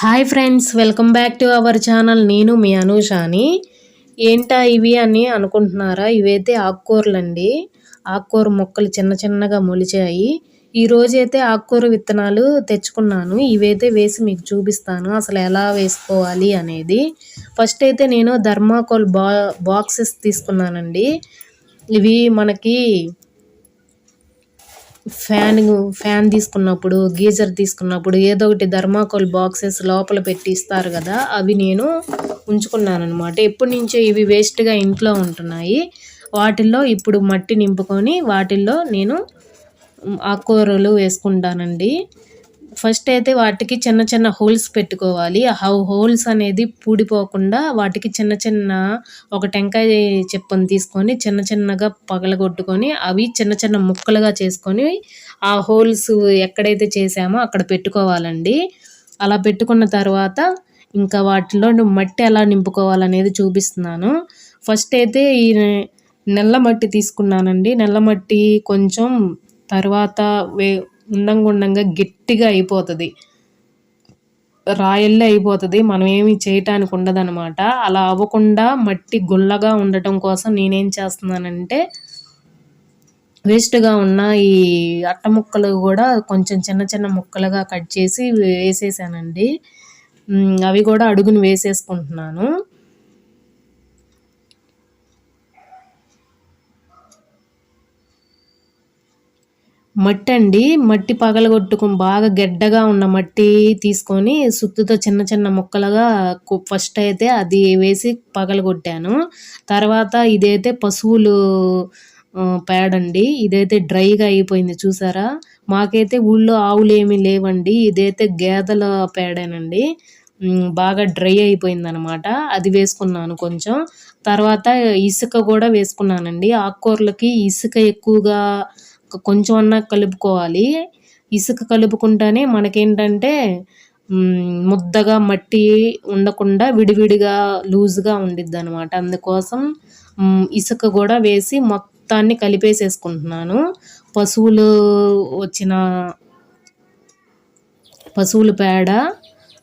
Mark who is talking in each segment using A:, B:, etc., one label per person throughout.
A: Hi friends welcome back to our channel. నేను మీ అనూషాని. ఏంటా ఇవి అని అనుకుంటున్నారా? ఇవైతే ఆకుకూరలండి. ఆకుకూర మొక్కలు చిన్న చిన్నగా మొలిచాయి. ఈ రోజైతే ఆకుకూర విత్తనాలు తెచ్చుకున్నాను. ఇవైతే వేసి మీకు చూపిస్తాను. అసలు ఎలా వేసుకోవాలి అనేది. ఫస్ట్ అయితే నేను ధర్మాకోల్ బా బాక్సెస్ తీసుకున్నానండి. ఇవి మనకి ఫ్యాన్ ఫ్యాన్ తీసుకున్నప్పుడు గీజర్ తీసుకున్నప్పుడు ఏదో ఒకటి ధర్మాకోల్ బాక్సెస్ లోపల పెట్టి ఇస్తారు కదా అవి నేను ఉంచుకున్నాను అనమాట ఎప్పటి నుంచో ఇవి వేస్ట్గా ఇంట్లో ఉంటున్నాయి. వాటిల్లో ఇప్పుడు మట్టి నింపుకొని వాటిల్లో నేను ఆకుకూరలు వేసుకుంటానండి. ఫస్ట్ అయితే వాటికి చిన్న చిన్న హోల్స్ పెట్టుకోవాలి. ఆ హోల్స్ అనేది పూడిపోకుండా వాటికి చిన్న చిన్న ఒక టెంకాయ చెప్పని తీసుకొని చిన్న చిన్నగా పగలగొట్టుకొని అవి చిన్న చిన్న ముక్కలుగా చేసుకొని ఆ హోల్స్ ఎక్కడైతే చేసామో అక్కడ పెట్టుకోవాలండి. అలా పెట్టుకున్న తర్వాత ఇంకా వాటిలో మట్టి ఎలా నింపుకోవాలనేది చూపిస్తున్నాను. ఫస్ట్ అయితే ఈ నల్ల మట్టి తీసుకున్నానండి. నల్ల మట్టి కొంచెం తర్వాత వే ఉండంగా ఉండంగా గట్టిగా అయిపోతుంది. రాయల్లే అయిపోతుంది. మనం ఏమి చేయటానికి ఉండదనమాట అలా అవ్వకుండా మట్టి గుల్లగా ఉండటం కోసం నేనేం చేస్తున్నానంటే వేస్ట్గా ఉన్న ఈ అట్ట ముక్కలు కూడా కొంచెం చిన్న చిన్న ముక్కలుగా కట్ చేసి వేసేసానండి. అవి కూడా అడుగును వేసేసుకుంటున్నాను. మట్టి అండి మట్టి పగలగొట్టుకుని బాగా గెడ్డగా ఉన్న మట్టి తీసుకొని సుత్తుతో చిన్న చిన్న ముక్కలుగా ఫస్ట్ అయితే అది వేసి పగలగొట్టాను. తర్వాత ఇదైతే పశువులు పేడండి. ఇదైతే డ్రైగా అయిపోయింది చూసారా? మాకైతే ఊళ్ళో ఆవులు ఏమీ లేవండి. ఇదైతే గేదెల పేడేనండి. బాగా డ్రై అయిపోయింది అనమాట అది వేసుకున్నాను కొంచెం. తర్వాత ఇసుక కూడా వేసుకున్నానండి. ఆకుకూరలకి ఇసుక ఎక్కువగా కొంచెం అన్నా కలుపుకోవాలి. ఇసుక కలుపుకుంటేనే మనకేంటంటే ముద్దగా మట్టి ఉండకుండా విడివిడిగా లూజ్గా ఉండిద్ది అనమాట అందుకోసం ఇసుక కూడా వేసి మొత్తాన్ని కలిపేసేసుకుంటున్నాను. పశువులు వచ్చిన పశువుల పేడ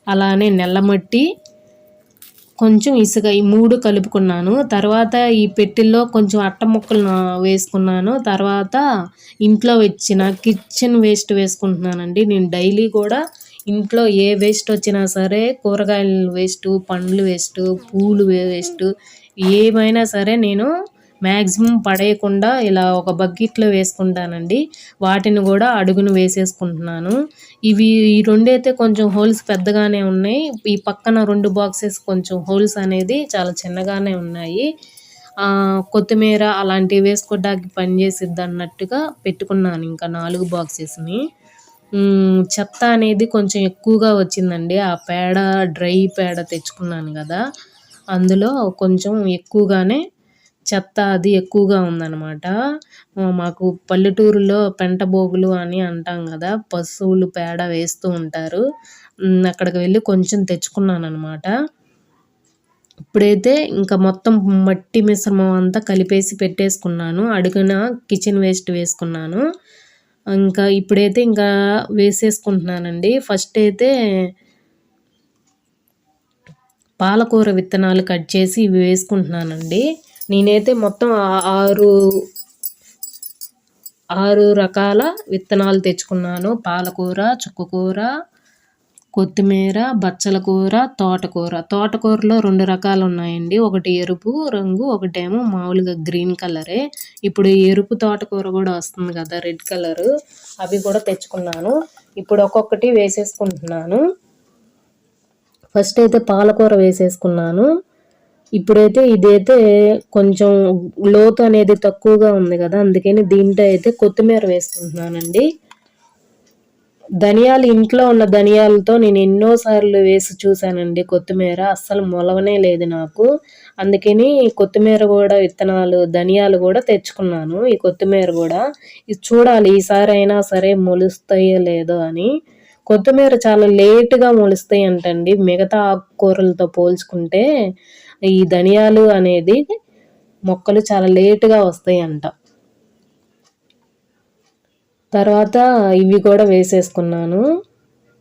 A: అలానే నల్లమట్టి కొంచెం ఇసుక ఈ మూడు కలుపుకున్నాను. తర్వాత ఈ పెట్టెల్లో కొంచెం అట్ట ముక్కలు వేసుకున్నాను. తర్వాత ఇంట్లో వచ్చిన కిచెన్ వేస్ట్ వేసుకుంటున్నానండి. నేను డైలీ కూడా ఇంట్లో ఏ వేస్ట్ వచ్చినా సరే కూరగాయలు వేస్ట్ పండ్లు వేస్ట్ పూలు వేస్ట్ ఏమైనా సరే నేను మ్యాక్సిమం పడేయకుండా ఇలా ఒక బకెట్లో వేసుకుంటానండి. వాటిని కూడా అడుగును వేసేసుకుంటున్నాను. ఇవి ఈ రెండైతే కొంచెం హోల్స్ పెద్దగానే ఉన్నాయి. ఈ పక్కన రెండు బాక్సెస్ కొంచెం హోల్స్ అనేది చాలా చిన్నగానే ఉన్నాయి. కొత్తిమీర అలాంటివి వేసుకోవడానికి పనిచేసిద్ది అన్నట్టుగా పెట్టుకున్నాను ఇంకా నాలుగు బాక్సెస్ని. చెత్త అనేది కొంచెం ఎక్కువగా వచ్చిందండి. ఆ పేడ డ్రై పేడ తెచ్చుకున్నాను కదా. అందులో కొంచెం ఎక్కువగానే చెత్త అది ఎక్కువగా ఉందన్నమాట. మాకు పల్లెటూరులో పెంటబోగులు అని అంటాం కదా పశువులు పేడ వేస్తూ ఉంటారు. అక్కడికి వెళ్ళి కొంచెం తెచ్చుకున్నాను అనమాట ఇప్పుడైతే ఇంకా మొత్తం మట్టి మిశ్రమం అంతా కలిపేసి పెట్టేసుకున్నాను. అడుగున కిచెన్ వేస్ట్ వేసుకున్నాను. ఇంకా ఇప్పుడైతే ఇంకా వేసేసుకుంటున్నానండి. ఫస్ట్ అయితే పాలకూర విత్తనాలు కట్ చేసి ఇవి వేసుకుంటున్నానండి. నేనైతే మొత్తం ఆరు ఆరు రకాల విత్తనాలు తెచ్చుకున్నాను. పాలకూర చుక్కకూర కొత్తిమీర బచ్చల కూర తోటకూర. తోటకూరలో రెండు రకాలు ఉన్నాయండి. ఒకటి ఎరుపు రంగు ఒకటేమో మామూలుగా గ్రీన్ కలరే. ఇప్పుడు ఎరుపు తోటకూర కూడా వస్తుంది కదా రెడ్ కలరు. అవి కూడా తెచ్చుకున్నాను. ఇప్పుడు ఒక్కొక్కటి వేసేసుకుంటున్నాను. ఫస్ట్ అయితే పాలకూర వేసేసుకున్నాను. ఇప్పుడైతే ఇదైతే కొంచెం లోతు అనేది తక్కువగా ఉంది కదా అందుకని దీంట్లో అయితే కొత్తిమీర వేసుకుంటున్నానండి. ధనియాలు ఇంట్లో ఉన్న ధనియాలతో నేను ఎన్నోసార్లు వేసి చూశానండి కొత్తిమీర అస్సలు మొలవనే లేదు నాకు. అందుకని కొత్తిమీర కూడా విత్తనాలు ధనియాలు కూడా తెచ్చుకున్నాను ఈ కొత్తిమీర కూడా. ఇది చూడాలి ఈసారి అయినా సరే మొలుస్తాయో లేదో అని. కొత్తిమీర చాలా లేటుగా మొలుస్తాయి అంటండి మిగతా ఆకుకూరలతో పోల్చుకుంటే. ఈ ధనియాలు అనేది మొక్కలు చాలా లేటుగా వస్తాయి అంట తర్వాత ఇవి కూడా వేసేసుకున్నాను.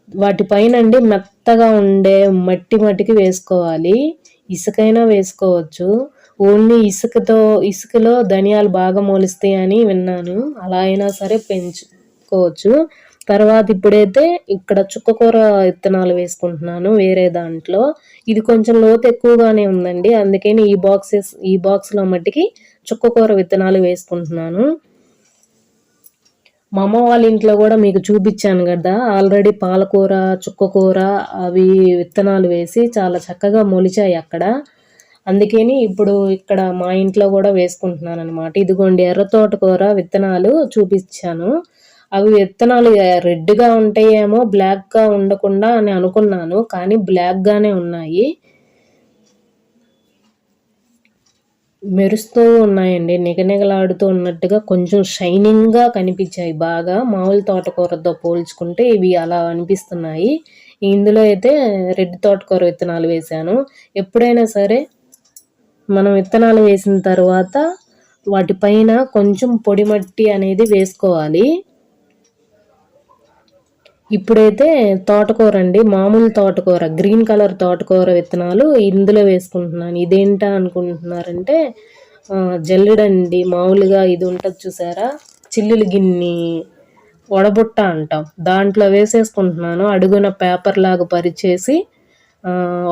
A: వాటిపైన అండి మెత్తగా ఉండే మట్టి మట్టికి వేసుకోవాలి. ఇసుకైనా వేసుకోవచ్చు. ఓన్లీ ఇసుకతో ఇసుకలో ధనియాలు బాగా మొలుస్తాయి అని విన్నాను. అలా అయినా సరే పెంచుకోవచ్చు. తర్వాత ఇప్పుడైతే ఇక్కడ చుక్కకూర విత్తనాలు వేసుకుంటున్నాను వేరే దాంట్లో. ఇది కొంచెం లోతు ఎక్కువగానే ఉందండి. అందుకని ఈ బాక్సెస్ ఈ బాక్స్లో మట్టికి చుక్కకూర విత్తనాలు వేసుకుంటున్నాను. మా అమ్మ వాళ్ళ ఇంట్లో కూడా మీకు చూపించాను కదా ఆల్రెడీ పాలకూర చుక్కకూర అవి విత్తనాలు వేసి చాలా చక్కగా మొలిచాయి అక్కడ. అందుకని ఇప్పుడు ఇక్కడ మా ఇంట్లో కూడా వేసుకుంటున్నాను అనమాట ఇదిగోండి ఎర్ర తోటకూర విత్తనాలు చూపించాను. అవి విత్తనాలు రెడ్గా ఉంటాయేమో బ్లాక్గా ఉండకుండా అని అనుకున్నాను కానీ బ్లాక్గానే ఉన్నాయి. మెరుస్తూ ఉన్నాయండి నిగనిగలాడుతూ ఉన్నట్టుగా కొంచెం షైనింగ్గా కనిపించాయి. బాగా మామూలు తోటకూరతో పోల్చుకుంటే ఇవి అలా అనిపిస్తున్నాయి. ఇందులో అయితే రెడ్ తోటకూర విత్తనాలు వేశాను. ఎప్పుడైనా సరే మనం విత్తనాలు వేసిన తర్వాత వాటిపైన కొంచెం పొడి మట్టి అనేది వేసుకోవాలి. ఇప్పుడైతే తోటకూర అండి. మామూలు తోటకూర గ్రీన్ కలర్ తోటకూర విత్తనాలు ఇందులో వేసుకుంటున్నాను. ఇదేంటా అనుకుంటున్నారంటే జల్లెడండి. మామూలుగా ఇది ఉంటుంది చూసారా? చిల్లులు గిన్ని వడబుట్ట అంటాం. దాంట్లో వేసేసుకుంటున్నాను. అడుగున పేపర్ లాగా పరిచేసి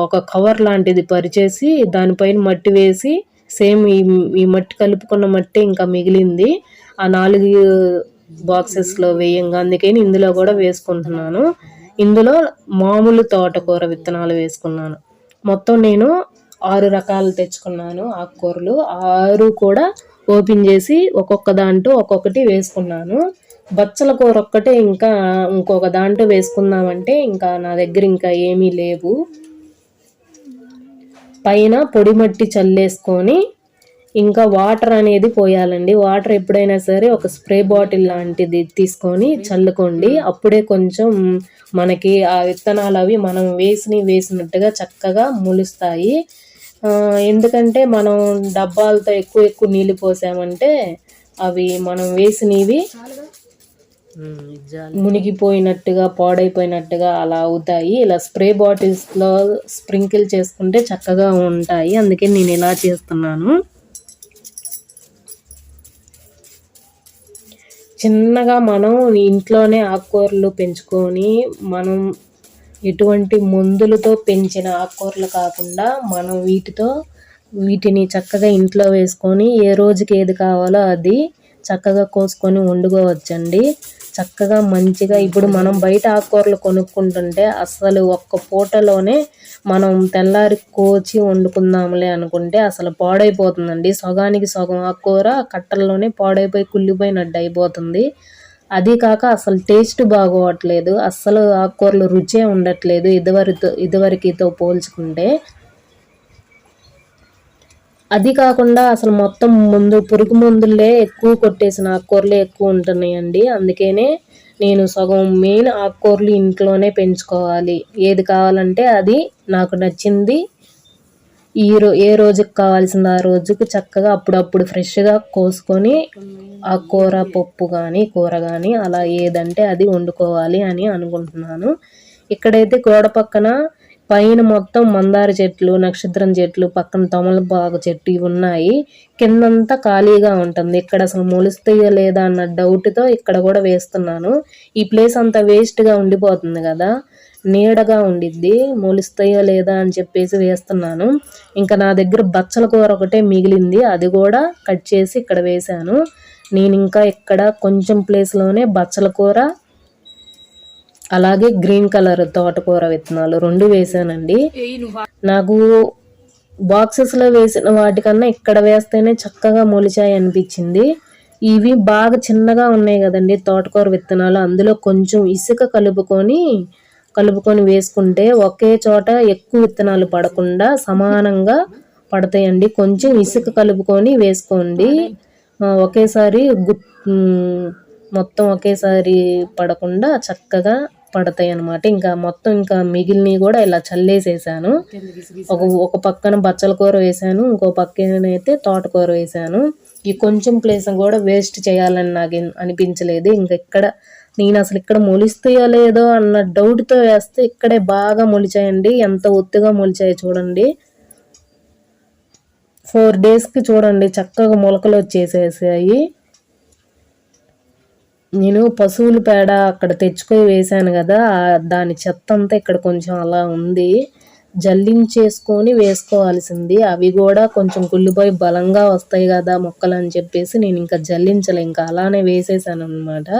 A: ఒక కవర్ లాంటిది పరిచేసి దానిపైన మట్టి వేసి సేమ్ ఈ ఈ మట్టి కలుపుకున్న మట్టి ఇంకా మిగిలింది. ఆ నాలుగు బాక్సెస్లో వేయంగా అందుకని ఇందులో కూడా వేసుకుంటున్నాను. ఇందులో మామూలు తోటకూర విత్తనాలు వేసుకున్నాను. మొత్తం నేను ఆరు రకాలు తెచ్చుకున్నాను ఆకుకూరలు. ఆరు కూడా ఓపెన్ చేసి ఒక్కొక్క దాంట్లో ఒక్కొక్కటి వేసుకున్నాను. బచ్చల కూర ఒక్కటే ఇంకా ఇంకొక దాంట్లో వేసుకుందామంటే ఇంకా నా దగ్గర ఇంకా ఏమీ లేవు. పైన పొడి మట్టి చల్లేసుకొని ఇంకా వాటర్ అనేది పోయాలండి. వాటర్ ఎప్పుడైనా సరే ఒక స్ప్రే బాటిల్ లాంటిది తీసుకొని చల్లుకోండి. అప్పుడే కొంచెం మనకి ఆ విత్తనాలు అవి మనం వేసి వేసినట్టుగా చక్కగా ములుస్తాయి. ఎందుకంటే మనం డబ్బాలతో ఎక్కువ ఎక్కువ నీళ్ళు పోసామంటే అవి మనం వేసినవి మునిగిపోయినట్టుగా పాడైపోయినట్టుగా అలా అవుతాయి. ఇలా స్ప్రే బాటిల్స్లో స్ప్రింకిల్ చేసుకుంటే చక్కగా ఉంటాయి. అందుకే నేను ఇలా చేస్తున్నాను. చిన్నగా మనం ఇంట్లోనే ఆకుకూరలు పెంచుకొని మనం ఎటువంటి మందులతో పెంచిన ఆకుకూరలు కాకుండా మనం వీటితో వీటిని చక్కగా ఇంట్లో వేసుకొని ఏ రోజుకి ఏది కావాలో అది చక్కగా కోసుకొని వండుకోవచ్చండి. చక్కగా మంచిగా ఇప్పుడు మనం బయట ఆకుకూరలు కొనుక్కుంటుంటే అసలు ఒక్క పూటలోనే మనం తెల్లారి కోచి వండుకుందాంలే అనుకుంటే అసలు పాడైపోతుందండి. సగానికి సగం ఆకుకూర కట్టల్లోనే పాడైపోయి కుళ్ళిపోయినట్టు అయిపోతుంది. అది కాక అసలు టేస్ట్ బాగోవట్లేదు. అస్సలు ఆకుకూరలు రుచే ఉండట్లేదు. ఇదివరతో ఇదివరకితో పోల్చుకుంటే అది కాకుండా అసలు మొత్తం ముందు పురుగు మందులే ఎక్కువ కొట్టేసిన ఆకుకూరలే ఎక్కువ ఉంటున్నాయండి. అందుకనే నేను సగం మెయిన్ ఆకుకూరలు ఇంట్లోనే పెంచుకోవాలి. ఏది కావాలంటే అది నాకు నచ్చింది. ఈ రో ఏ రోజుకి కావాల్సింది ఆ రోజుకి చక్కగా అప్పుడప్పుడు ఫ్రెష్గా కోసుకొని ఆ కూర పప్పు కానీ కూర కానీ అలా ఏదంటే అది వండుకోవాలి అని అనుకుంటున్నాను. ఇక్కడైతే గోడ పక్కన పైన మొత్తం మందార చెట్లు నక్షత్రం చెట్లు పక్కన తమలపాకు చెట్టు ఇవి ఉన్నాయి. కిందంతా ఖాళీగా ఉంటుంది. ఇక్కడ అసలు మొలుస్తాయో లేదా అన్న డౌట్తో ఇక్కడ కూడా వేస్తున్నాను. ఈ ప్లేస్ అంతా వేస్ట్గా ఉండిపోతుంది కదా. నీడగా ఉండిద్ది. మొలుస్తాయో లేదా అని చెప్పేసి వేస్తున్నాను. ఇంకా నా దగ్గర బచ్చల కూర ఒకటే మిగిలింది. అది కూడా కట్ చేసి ఇక్కడ వేశాను. నేను ఇంకా ఇక్కడ కొంచెం ప్లేస్లోనే బచ్చల కూర అలాగే గ్రీన్ కలర్ తోటకూర విత్తనాలు రెండు వేసానండి. నాకు బాక్సెస్లో వేసిన వాటికన్నా ఇక్కడ వేస్తేనే చక్కగా మొలిచాయి అనిపించింది. ఇవి బాగా చిన్నగా ఉన్నాయి కదండి తోటకూర విత్తనాలు. అందులో కొంచెం ఇసుక కలుపుకొని కలుపుకొని వేసుకుంటే ఒకే చోట ఎక్కువ విత్తనాలు పడకుండా సమానంగా పడతాయండి. కొంచెం ఇసుక కలుపుకొని వేసుకోండి. ఒకేసారి గు మొత్తం ఒకేసారి పడకుండా చక్కగా పడతాయి అనమాట ఇంకా మొత్తం ఇంకా మిగిలినవి కూడా ఇలా చల్లేసేసాను. ఒక ఒక పక్కన బచ్చల కూర వేసాను ఇంకో పక్కన అయితే తోటకూర వేసాను. ఈ కొంచెం ప్లేస్ కూడా వేస్ట్ చేయాలని నాకు అనిపించలేదు. ఇంకా ఇక్కడ నేను అసలు ఇక్కడ మొలిస్తాయో లేదో అన్న డౌట్తో వేస్తే ఇక్కడే బాగా మొలిచాయండి. ఎంత ఒత్తుగా మొలిచాయో చూడండి. ఫోర్ డేస్కి చూడండి చక్కగా మొలకలు వచ్చేసేసాయి. నేను పశువుల పేడ అక్కడ తెచ్చుకొని వేశాను కదా దాని చెత్త అంతా ఇక్కడ కొంచెం అలా ఉంది. జల్లించేసుకొని వేసుకోవాల్సింది. అవి కూడా కొంచెం కుళ్ళిపోయి బలంగా వస్తాయి కదా మొక్కలు అని చెప్పేసి నేను ఇంకా జల్లించలే. ఇంకా అలానే వేసేసాను అనమాట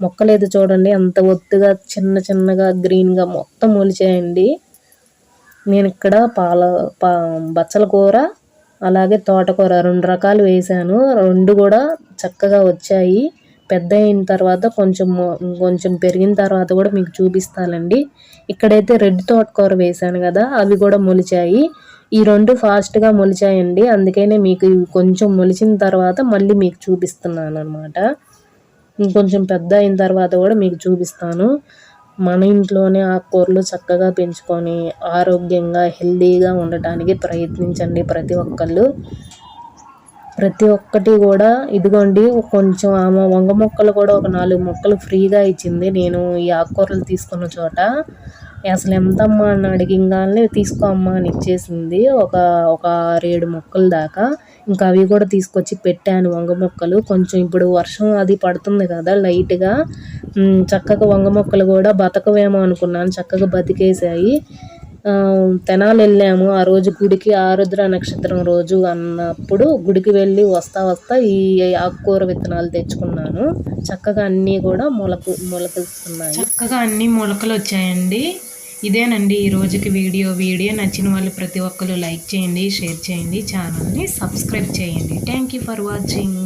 A: మొక్కలేదు చూడండి అంత ఒత్తుగా చిన్న చిన్నగా గ్రీన్గా మొత్తం మొలిచేయండి. నేను ఇక్కడ పాల పా బచ్చల కూర అలాగే తోటకూర రెండు రకాలు వేశాను. రెండు కూడా చక్కగా వచ్చాయి. పెద్ద అయిన తర్వాత కొంచెం కొంచెం పెరిగిన తర్వాత కూడా మీకు చూపిస్తానండి. ఇక్కడైతే రెడ్ తోటకూర వేశాను కదా అవి కూడా మొలిచాయి. ఈ రెండు ఫాస్ట్గా మొలిచాయండి. అందుకనే మీకు కొంచెం మొలిచిన తర్వాత మళ్ళీ మీకు చూపిస్తున్నాను అనమాట ఇంకొంచెం పెద్ద అయిన తర్వాత కూడా మీకు చూపిస్తాను. మన ఇంట్లోనే ఆకుకూరలు చక్కగా పెంచుకొని ఆరోగ్యంగా హెల్దీగా ఉండటానికి ప్రయత్నించండి ప్రతి ఒక్కళ్ళు. ప్రతి ఒక్కటి కూడా ఇదిగోండి కొంచెం ఆమె వంగ మొక్కలు కూడా ఒక నాలుగు మొక్కలు ఫ్రీగా ఇచ్చింది. నేను ఈ ఆకుకూరలు తీసుకున్న చోట అసలు ఎంతమ్మా అని అడిగింగానే తీసుకో అమ్మా అని ఇచ్చేసింది. ఒక ఒక ఏడు మొక్కలు దాకా. ఇంకా అవి కూడా తీసుకొచ్చి పెట్టాను వంగ మొక్కలు. కొంచెం ఇప్పుడు వర్షం అది పడుతుంది కదా లైట్గా. చక్కగా వంగ మొక్కలు కూడా బతకవేమో అనుకున్నాను. చక్కగా బతికేసాయి తెనాలి వెళ్ళాము. ఆ రోజు గుడికి ఆరుద్ర నక్షత్రం రోజు అన్నప్పుడు గుడికి వెళ్ళి వస్తా వస్తా ఈ ఆకుకూర విత్తనాలు తెచ్చుకున్నాను. చక్కగా అన్నీ కూడా మొలక మొలకలుస్తున్నాయి చక్కగా అన్ని మొలకలు వచ్చాయండి. ఇదేనండి ఈ రోజుకి వీడియో. వీడియో నచ్చిన వాళ్ళు ప్రతి ఒక్కరు లైక్ చేయండి షేర్ చేయండి ఛానల్ని సబ్స్క్రైబ్ చేయండి. Thank you for watching.